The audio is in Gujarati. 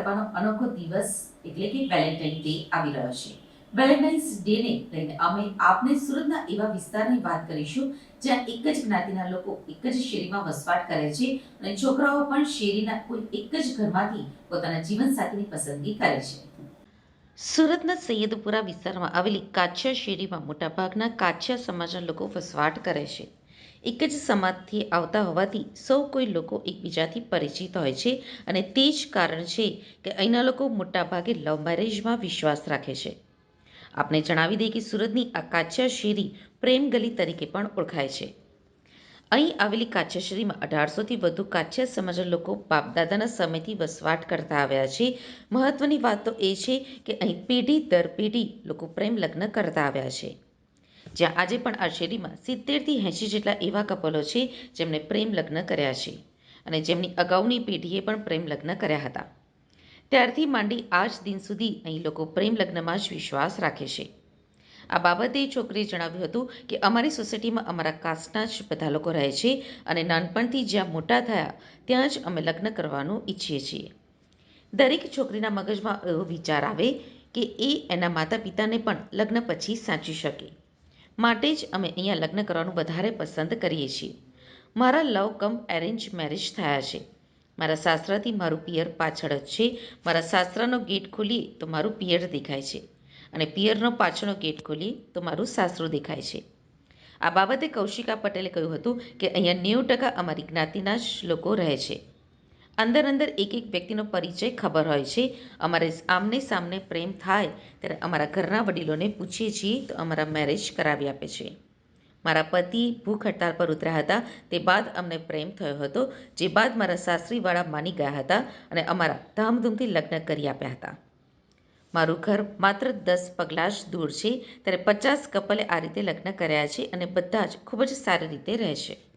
કરવાનો અનોખો દિવસ એટલે કે વેલેન્ટાઇન ડે આવી રહ્યો છે. વેલેન્ટાઇન્સ ડેને લઈને અમે આપને સુરતના એવા વિસ્તારની વાત કરીશું, જ્યાં એક જ જ્ઞાતિના લોકો એક જ શેરીમાં વસવાટ કરે છે અને છોકરાઓ પણ શેરીના કોઈ એક જ ઘરમાંથી પોતાના જીવનસાથીની પસંદગી કરે છે. સુરતના સૈયદપુરા વિસ્તારમાં આવેલી કાછિયા શેરીમાં મોટાભાગના કાછિયા સમાજના લોકો વસવાટ કરે છે. એક જ સમાજથી આવતા હોવાથી સૌ કોઈ લોકો એકબીજાથી પરિચિત હોય છે અને તે જ કારણ છે કે અહીંના લોકો મોટાભાગે લવ મેરેજમાં વિશ્વાસ રાખે છે. આપને જણાવી દઈએ કે સુરતની આ કાછિયા શેરી પ્રેમ ગલી તરીકે પણ ઓળખાય છે. અહીં આવેલી કાછિયા શેરીમાં અઢારસોથી વધુ કાછિયા સમાજના લોકો બાપદાદાના સમયથી વસવાટ કરતા આવ્યા છે. મહત્ત્વની વાત તો એ છે કે અહીં પેઢી દર પેઢી લોકો પ્રેમ લગ્ન કરતા આવ્યા છે. જ્યાં આજે પણ આ શેરીમાં સિત્તેરથી એંશી જેટલા એવા કપલો છે જેમણે પ્રેમ લગ્ન કર્યા છે અને જેમની અગાઉની પેઢીએ પણ પ્રેમ લગ્ન કર્યા હતા. ત્યારથી માંડી આજ દિન સુધી અહીં લોકો પ્રેમ લગ્નમાં જ વિશ્વાસ રાખે છે. આ બાબતે છોકરીએ જણાવ્યું હતું કે અમારી સોસાયટીમાં અમારા કાસ્ટના જ બધા લોકો રહે છે અને નાનપણથી જ્યાં મોટા થયા ત્યાં જ અમે લગ્ન કરવાનું ઈચ્છીએ છીએ. દરેક છોકરીના મગજમાં એવો વિચાર આવે કે એ એના માતા પિતાને પણ લગ્ન પછી સાચી શકે. માટે જ અમે અહીંયા લગ્ન કરવાનું વધારે પસંદ કરીએ છીએ. મારા લવ કમ એરેન્જ મેરેજ થયા છે. મારા સાસરાથી મારું પિયર પાછળ જ છે. મારા સાસરાનો ગેટ ખોલીએ તો મારું પિયર દેખાય છે. અને પિયરનો પાછળનો ગેટ ખોલીએ તો મારું સાસરું દેખાય છે. આ બાબતે કૌશિકા પટેલે કહ્યું હતું કે અહીંયા નેવું ટકા અમારી જ્ઞાતિના જ લોકો રહે છે. અંદર અંદર એક એક વ્યક્તિનો પરિચય ખબર હોય છે. અમારે આમને સામને પ્રેમ થાય ત્યારે અમારા ઘરના વડીલોને પૂછીએ છીએ તો અમારા મેરેજ કરાવી આપે છે. મારા પતિ ભૂખ હડતાળ પર ઉતર્યા હતા. તે બાદ અમને પ્રેમ થયો હતો. જે બાદ મારા સાસરીવાળા માની ગયા હતા અને અમારા ધામધૂમથી લગ્ન કરી આપ્યા હતા. મારું ઘર માત્ર દસ પગલાં જ દૂર છે. ત્યારે પચાસ કપલે આ રીતે લગ્ન કર્યા છે અને બધા જ ખૂબ જ સારી રીતે રહે છે.